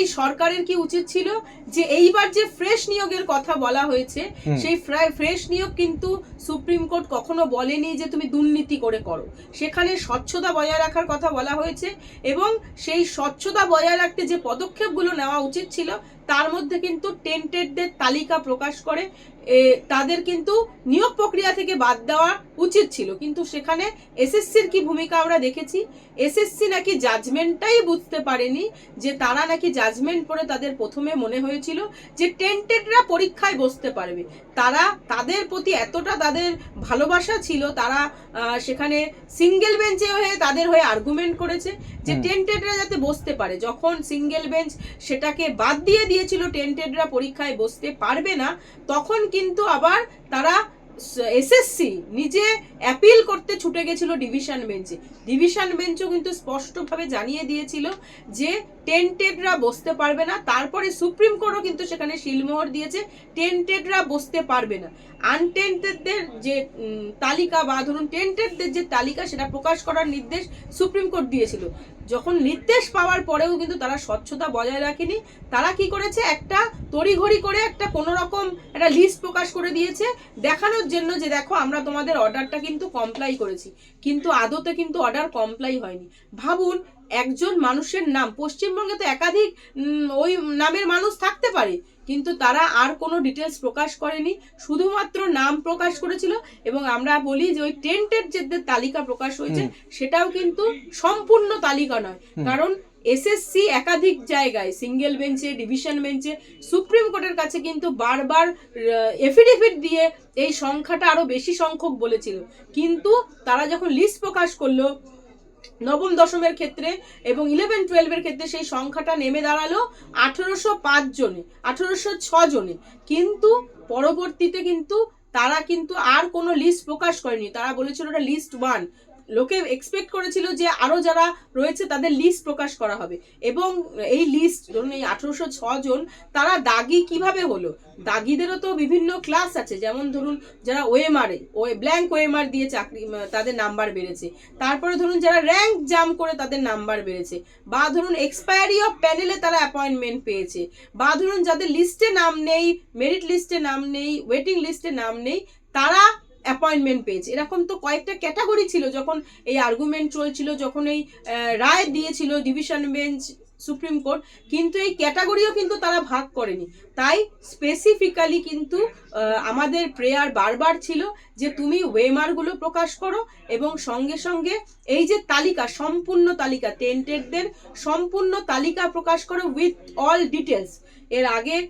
এই সরকারের কি উচিত ছিল যে এইবার যে ফ্রেশ নিয়োগের কথা বলা হয়েছে। সেই ফ্রেশ নিয়োগ কিন্তু সুপ্রিম কোর্ট কখনো বলেনি যে তুমি দুর্নীতি করে করো সেখানে স্বচ্ছতা বজায় রাখার কথা বলা হয়েছে এবং সেই স্বচ্ছতা বজায় রাখতে যে পদক্ষেপগুলো নেওয়া উচিত ছিল তার মধ্যে কিন্তু টেন্টেডদের তালিকা প্রকাশ করে এ, তাদের কিন্তু নিয়োগ প্রক্রিয়া থেকে বাদ দেওয়া উচিত ছিল। কিন্তু সেখানে এসএসসির কি ভূমিকা আমরা দেখেছি? এসএসসি নাকি জাজমেন্টটাই বুঝতে পারেনি যে তারা নাকি জাজমেন্ট পড়ে তাদের প্রথমে মনে হয়েছিল যে টেন্টেডরা পরীক্ষায় বসতে পারবে। তারা তাদের প্রতি এতটা তাদের ভালোবাসা ছিল তারা সেখানে সিঙ্গেল বেঞ্চে হয়ে তাদের হয়ে আর্গুমেন্ট করেছে যে টেন্টেডরা যাতে বসতে পারে। যখন সিঙ্গেল বেঞ্চ সেটাকে বাদ দিয়ে দিয়ে দিয়েছিল টেন্টেডরা পরীক্ষায় বসতে পারবে না তখন কিন্তু আবার তারা এসএসসি নিজে অ্যাপিল করতে ছুটে গেছিল ডিভিশন বেঞ্চে ডিভিশন বেঞ্চও কিন্তু স্পষ্টভাবে জানিয়ে দিয়েছিল যে টেন্টেডরা বসতে পারবে না। তারপরে সুপ্রিম কোর্টও কিন্তু সেখানে শিলমোহর দিয়েছে টেন্টেডরা বসতে পারবে না। আনটেন্টেডদের যে তালিকা বা ধরুন টেন্টেডদের যে তালিকা সেটা প্রকাশ করার নির্দেশ সুপ্রিম কোর্ট দিয়েছিল। যখন নির্দেশ পাওয়ার পরেও কিন্তু তারা স্বচ্ছতা বজায় রাখেনি। তারা কি করেছে? একটা তড়িঘড়ি করে একটা কোনো রকম একটা লিস্ট প্রকাশ করে দিয়েছে দেখানোর জন্য যে দেখো আমরা তোমাদের অর্ডারটা কিন্তু কমপ্লাই করেছি কিন্তু আদতে কিন্তু অর্ডার কমপ্লাই হয়নি। ভাবুন একজন মানুষের নাম পশ্চিমবঙ্গে তো একাধিক ওই নামের মানুষ থাকতে পারে কিন্তু তারা আর কোনো ডিটেলস প্রকাশ করেনি শুধুমাত্র নাম প্রকাশ করেছিল এবং আমরা বলি যে ওই টেন্টের যে তালিকা প্রকাশ হয়েছে সেটাও কিন্তু সম্পূর্ণ তালিকা নয়। কারণ এসএসসি একাধিক জায়গায় সিঙ্গেল বেঞ্চে ডিভিশন বেঞ্চে সুপ্রিম কোর্টের কাছে কিন্তু বারবার এফিডেভিট দিয়ে এই সংখ্যাটা আরও বেশি সংখ্যক বলেছিল। কিন্তু তারা যখন লিস্ট প্রকাশ করল, নবম, দশমের ক্ষেত্রে এবং ইলেভেন টুয়েলভের ক্ষেত্রে সেই সংখ্যাটা নেমে দাঁড়াল আঠেরোশো পাঁচ জনে, আঠেরোশো ছ জনে। কিন্তু পরবর্তীতে কিন্তু তারা কিন্তু আর কোনো লিস্ট প্রকাশ করেনি। তারা বলেছিল ওটা লিস্ট ওয়ান লোকে এক্সপেক্ট করেছিল যে আরও যারা রয়েছে তাদের লিস্ট প্রকাশ করা হবে। এবং এই লিস্ট ধরুন এই আঠেরোশো জন, তারা দাগি কীভাবে হলো? দাগিদেরও তো বিভিন্ন ক্লাস আছে। যেমন ধরুন যারা ওএমআর ওয়ে ব্ল্যাঙ্ক ওএমআর দিয়ে চাকরি তাদের নাম্বার বেড়েছে। তারপরে ধরুন যারা র্যাঙ্ক জাম করে তাদের নাম্বার বেড়েছে। বা ধরুন এক্সপায়ারি অফ প্যানেলে তারা অ্যাপয়েন্টমেন্ট পেয়েছে। বা ধরুন যাদের লিস্টে নাম নেই মেরিট লিস্টে নাম নেই ওয়েটিং লিস্টে নাম নেই, তারা অ্যাপয়েন্টমেন্ট পেয়েছে এরকম তো কয়েকটা ক্যাটাগরি ছিল, যখন এই আর্গুমেন্ট চলছিল, যখন এই রায় দিয়েছিল ডিভিশন বেঞ্চ সুপ্রিম কোর্ট, কিন্তু এই ক্যাটাগরিও কিন্তু তারা ভাগ করেনি। তাই স্পেসিফিক্যালি কিন্তু আমাদের প্রেয়ার বারবার ছিল যে তুমি ওয়েমারগুলো প্রকাশ করো এবং সঙ্গে সঙ্গে এই যে তালিকা, সম্পূর্ণ তালিকা, টেন্টেডদের সম্পূর্ণ তালিকা প্রকাশ করো উইথ অল ডিটেলস এর আগে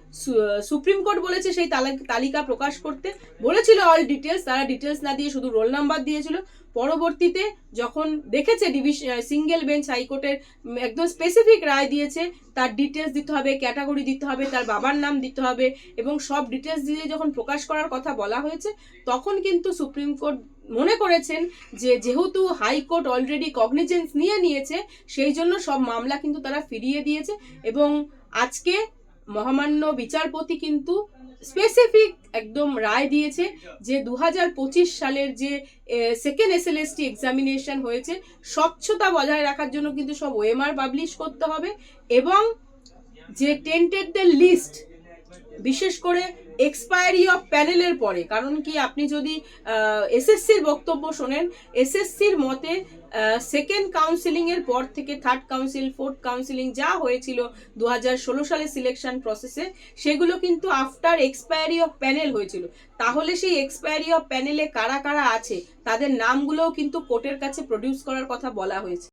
সুপ্রিম কোর্ট বলেছে সেই তালা- তালিকা প্রকাশ করতে। বলেছিল অল ডিটেলস তারা ডিটেলস না দিয়ে শুধু রোল নাম্বার দিয়েছিল। পরবর্তীতে যখন দেখেছে ডিভিশন সিঙ্গেল বেঞ্চ হাইকোর্টের একদম স্পেসিফিক রায় দিয়েছে, তার ডিটেলস দিতে হবে ক্যাটাগরি দিতে হবে, তার বাবার নাম দিতে হবে এবং সব ডিটেলস দিয়ে যখন প্রকাশ করার কথা বলা হয়েছে, তখন কিন্তু সুপ্রিম কোর্ট মনে করেছেন যে যেহেতু হাইকোর্ট অলরেডি কগনিজেন্স নিয়ে নিয়েছে, সেই জন্য সব মামলা কিন্তু তারা ফিরিয়ে দিয়েছে এবং আজকে মহামান্য বিচারপতি কিন্তু স্পেসিফিক একদম রায় দিয়েছে যে দু হাজার পঁচিশ সালের যে second S L S T examination হয়েছে, স্বচ্ছতা বজায় রাখার জন্য কিন্তু সব ওএমআর পাবলিশ করতে হবে এবং যে টেন্টেডদের লিস্ট বিশেষ করে এক্সপায়ারি অফ প্যানেলের পরে। কারণ কি, আপনি যদি এসএসসির বক্তব্য শোনেন এসএসসির মতে সেকেন্ড কাউন্সিলিংয়ের পর থেকে থার্ড কাউন্সিল ফোর্থ কাউন্সিলিং যা হয়েছিল দু হাজার ষোলো সালে সিলেকশন প্রসেসে সেগুলো কিন্তু আফটার এক্সপায়ারি অফ প্যানেল হয়েছিল। তাহলে সেই এক্সপায়ারি অফ প্যানেলে কারা কারা আছে, তাদের নামগুলোও কিন্তু কোর্টের কাছে প্রডিউস করার কথা বলা হয়েছে।